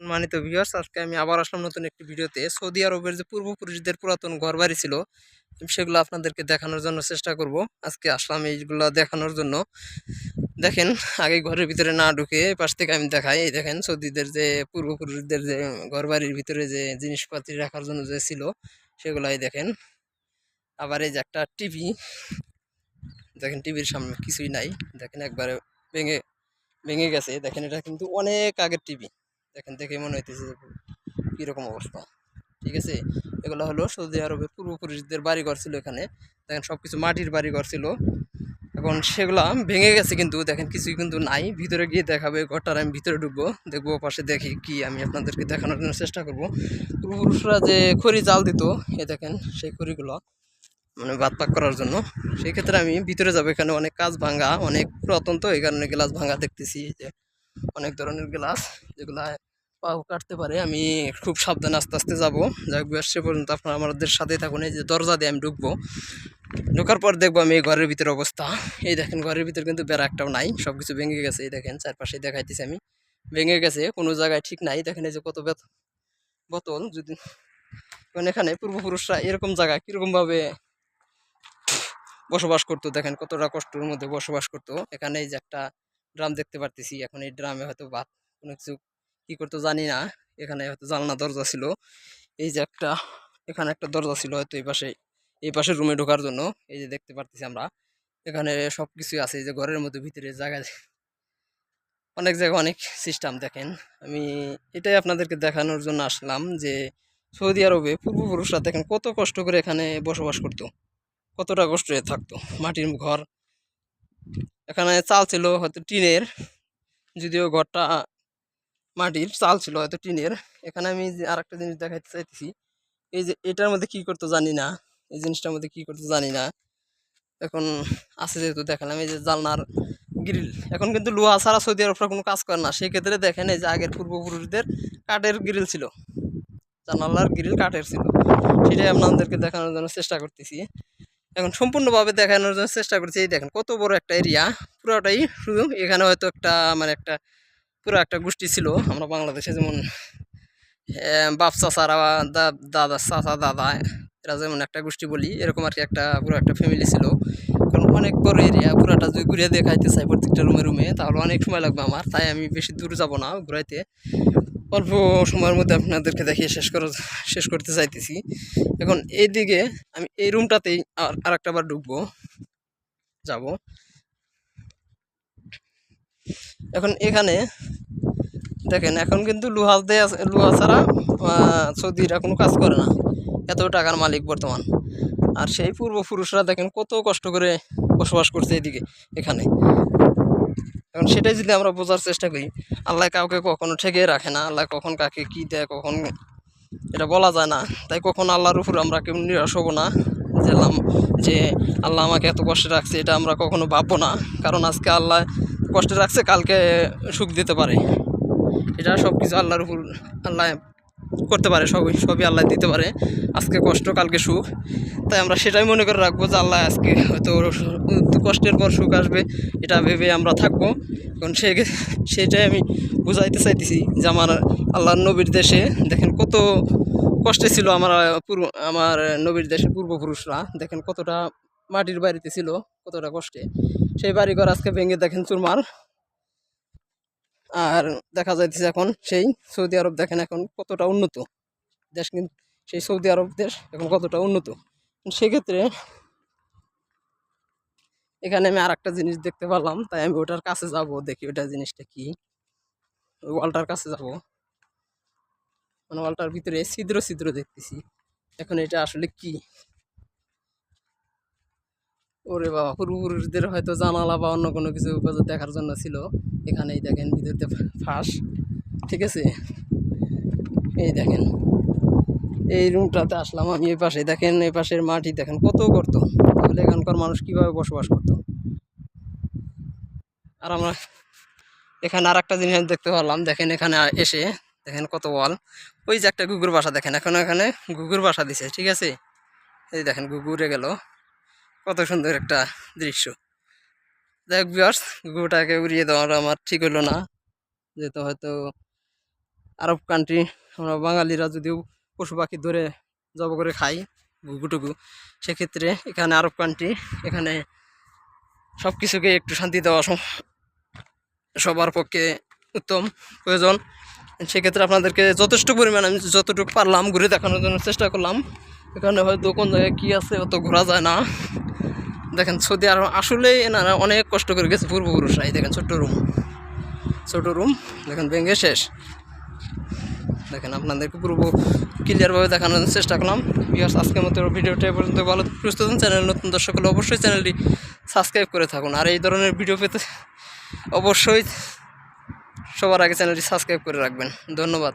সম্মানিত ভিউয়ার্স আজকে আমি আবার আসলাম নতুন একটি ভিডিওতে। সৌদি আরবের যে পূর্বপুরুষদের পুরাতন ঘরবাড়ি ছিল, সেগুলো আপনাদেরকে দেখানোর জন্য চেষ্টা করব। আজকে আসলাম এইগুলো দেখানোর জন্য। দেখেন, আগে ঘরের ভিতরে না ঢুকে পাশ থেকে আমি দেখাই। এই দেখেন, সৌদিদের যে পূর্বপুরুষদের যে ঘরবাড়ির ভিতরে যে জিনিসপাতি রাখার জন্য যে ছিল, সেগুলাই দেখেন। আবার এই যে একটা টিভি, দেখেন টিভির সামনে কিছুই নাই। দেখেন একবারে ভেঙে ভেঙে গেছে। দেখেন এটা কিন্তু অনেক আগের টিভি। দেখেন, দেখে মনে হইতেছে যে কীরকম অবস্থা। ঠিক আছে? এগুলো হলো সৌদি আরবের পূর্বপুরুষদের বাড়িঘর ছিল এখানে। দেখেন সব কিছু মাটির বাড়িঘর ছিল। এখন সেগুলা ভেঙে গেছে কিন্তু, দেখেন, কিছুই কিন্তু নাই। ভিতরে গিয়ে দেখাবে, ঘরটার আমি ভিতরে ঢুকবো, দেখব পাশে দেখি কি আমি আপনাদেরকে দেখানোর জন্য চেষ্টা করব। পূর্বপুরুষরা যে খড়ি জাল দিত, এ দেখেন, সেই খড়িগুলো মানে বাদ পাক করার জন্য। সেই ক্ষেত্রে আমি ভিতরে যাব, এখানে অনেক কাজ ভাঙা, অনেক পুরাতন তো, এই কারণে গ্লাস ভাঙা দেখতেছি যে অনেক ধরনের গ্লাস, যেগুলা কাটতে পারে, আমি খুব সাবধানে আস্তে আস্তে যাব। যাই হোক সে পর্যন্ত আপনারা আমাদের সাথে থাকুন, এই যে দরজা দিয়ে আমি ঢুকবো। ঢোকার পর দেখব আমি এই ঘরের ভিতরে অবস্থা। এই দেখেন, ঘরের ভিতরে কিন্তু বেড়া একটাও নাই সব কিছু ভেঙে গেছে, এই দেখেন চারপাশে দেখাইতেছি আমি। ভেঙে গেছে, কোনো জায়গায় ঠিক নাই, দেখেন এই যে কত বেত, বোতল, যদি মানে এখানে পূর্বপুরুষরা এরকম জায়গায় কীরকমভাবে বসবাস করতো, দেখেন, কতটা কষ্টের মধ্যে বসবাস করতো। এখানে এই যে একটা ড্রাম দেখতে পারতেছি, এখন এই ড্রামে হয়তো ভাত কোনো কিছু কি করতো জানি না, এখানে হয়তো জানলা দরজা ছিল। এই যে একটা, এখানে একটা দরজা ছিল হয়তো এই পাশে এই পাশে রুমে ঢোকার জন্য, এই যে দেখতে পারতেছি আমরা। এখানে সব কিছুই আছে, এই যে ঘরের মধ্যে ভিতরে জায়গা অনেক জায়গায় অনেক সিস্টেম দেখেন। আমি এটাই আপনাদেরকে দেখানোর জন্য আসলাম যে সৌদি আরবে পূর্বপুরুষরা দেখেন কত কষ্ট করে এখানে বসবাস করতো। কতটা কষ্টে থাকতো, মাটির ঘর। এখানে চাল ছিল হয়তো টিনের, যদিও ঘরটা মাটির চাল ছিল হয়তো টিনের। এখানে আমি যে আর একটা জিনিস দেখাতে চাইতেছি, এই যে এটার মধ্যে কি করতে জানি না, এই জিনিসটার মধ্যে কি করতে জানি না। এখন আছে যেহেতু দেখালাম, এই যে জালনার গ্রিল। এখন কিন্তু লোহা ছাড়া সৌদি আরবরা কোনো কাজ করে না। সেই ক্ষেত্রে দেখেন এই যে আগের পূর্বপুরুষদের কাঠের গ্রিল ছিল। জানালার গ্রিল কাঠের ছিল। সেটাই আপনাদেরকে দেখানোর জন্য চেষ্টা করতেছি। এখন সম্পূর্ণভাবে দেখানোর জন্য চেষ্টা করছি এই দেখেন কত বড় একটা এরিয়া। পুরোটাই শুধু এখানে হয়তো একটা মানে একটা পুরো একটা গোষ্ঠী ছিল আমরা বাংলাদেশে যেমন বাপ চাচারা দাদা, চাচা, দাদা, এরা যেমন একটা গোষ্ঠী বলি, এরকম আর কি একটা পুরো একটা ফ্যামিলি ছিল। কারণ অনেক বড় এরিয়া পুরোটা যদি ঘুরে দেখাইতে চাই প্রত্যেকটা রুমে রুমে তাহলে অনেক সময় লাগবে আমার, তাই আমি বেশি দূর যাব না ঘুরাইতে। অল্প সময়ের মধ্যে আপনাদেরকে দেখিয়ে শেষ করে, শেষ করতে চাইতেছি। এখন এইদিকে আমি এই রুমটাতেই আর, আরেকটা বার ঢুকবো। যাব। এখন এখানে দেখেন, এখন কিন্তু লোহা দেয়া লোহা ছাড়া সৌদিরা কোনো কাজ করে না। এত টাকার মালিক বর্তমান। আর সেই পূর্বপুরুষরা দেখেন কত কষ্ট করে বসবাস করছে এদিকে, এখানে। এখন সেটাই যদি আমরা বোঝার চেষ্টা করি, আল্লাহ কাউকে কখনো ঠেকিয়ে রাখে না, আল্লাহ কখন কাকে কী দেয়, কখন এটা বলা যায় না। তাই কখন আল্লাহর উপর আমরা কেউ নিরাশ হব না, যে যে আল্লাহ আমাকে এত কষ্টে রাখছে, এটা আমরা কখনো ভাববো না। কারণ আজকে আল্লাহ কষ্টে রাখছে, কালকে সুখ দিতে পারে। এটা সব কিছু আল্লাহর উপর, আল্লাহ করতে পারে, সবই সবই আল্লাহ দিতে পারে। আজকে কষ্ট, কালকে সুখ। তাই আমরা সেটাই মনে করে রাখব যে আল্লাহ আজকে হয়তো কষ্টের পর সুখ আসবে, এটা ভেবে আমরা থাকব। এখন সে সেটাই আমি বুঝাইতে চাইতেছি যে আমার আল্লাহর নবীর দেশে, দেখেন কত কষ্টে ছিল আমার, পূর্ব, আমার নবীর দেশের পূর্বপুরুষরা। দেখেন কতটা মাটির বাড়িতে ছিল, কতটা কষ্টে। সেই বাড়িঘর আজকে ভেঙে দেখেন চুরমার। আর দেখা যাইতেছে এখন সেই সৌদি আরব দেখেন এখন কতটা উন্নত। দেশ কিন্তু সেই সৌদি আরব দেশ এখন কতটা উন্নত। সেক্ষেত্রে এখানে আমি আর একটা জিনিস দেখতে পারলাম, তাই আমি ওটার কাছে যাব, দেখি ওটা জিনিসটা কি। ওই ওয়ালটার কাছে যাব। মানে ওয়ালটার ভিতরে ছিদ্র ছিদ্র দেখতেছি। এখন এটা আসলে কি? ওরে বাবা পূর্বপুরুষদের হয়তো জানালা বা অন্য কোনো কিছু দেখার জন্য ছিল। এখানেই দেখেন, ভিতরতে ফাঁস, ঠিক আছে? এই দেখেন, এই রুমটাতে আসলাম আমি এই পাশে। দেখেন, এই পাশের মাটি, দেখেন কত করতো তাহলে এখানকার মানুষ কীভাবে বসবাস করতো? আর আমরা এখানে আর একটা জিনিস দেখতে পারলাম। দেখেন এখানে এসে, দেখেন কত ওয়াল। ওই যে একটা গুগুর বাসা, দেখেন এখন এখানে গুগুর বাসা দিছে, ঠিক আছে? এই দেখেন গুগুরে গেল। কত সুন্দর একটা দৃশ্য। দেখ বিয়ার্স গুগুটাকে উড়িয়ে দেওয়ার আমার, ঠিক হলো না। যেহেতু হয়তো আরব কান্ট্রি আমরা বাঙালিরা যদিও পশু পাখি ধরে জব করে খাই ঘুঘুটুকু সেক্ষেত্রে এখানে আরব কান্ট্রি এখানে সব কিছুকে একটু শান্তি দেওয়া সবার পক্ষে উত্তম প্রয়োজন। সেক্ষেত্রে আপনাদেরকে যথেষ্ট পরিমাণ আমি যতটুকু পারলাম ঘুরে দেখানোর জন্য চেষ্টা করলাম। এখানে হয়তো কোন জায়গায় কী আছে অত ঘোরা যায় না। দেখেন সৌদি আরব আসলে এনারা অনেক কষ্ট করে গেছে পূর্বপুরুষরা এই দেখেন ছোট্ট রুম। ছোট রুম, দেখেন ভেঙে শেষ। দেখেন আপনাদেরকে পূর্ব ক্লিয়ারভাবে দেখানোর চেষ্টা করলাম। বিয়ার্স আজকের মতো ভিডিওটা পর্যন্ত ভালো সুস্থ থাকুন চ্যানেল নতুন দর্শক হলে অবশ্যই চ্যানেলটি সাবস্ক্রাইব করে থাকুন। আর এই ধরনের ভিডিও পেতে অবশ্যই সবার আগে চ্যানেলটি সাবস্ক্রাইব করে রাখবেন। ধন্যবাদ।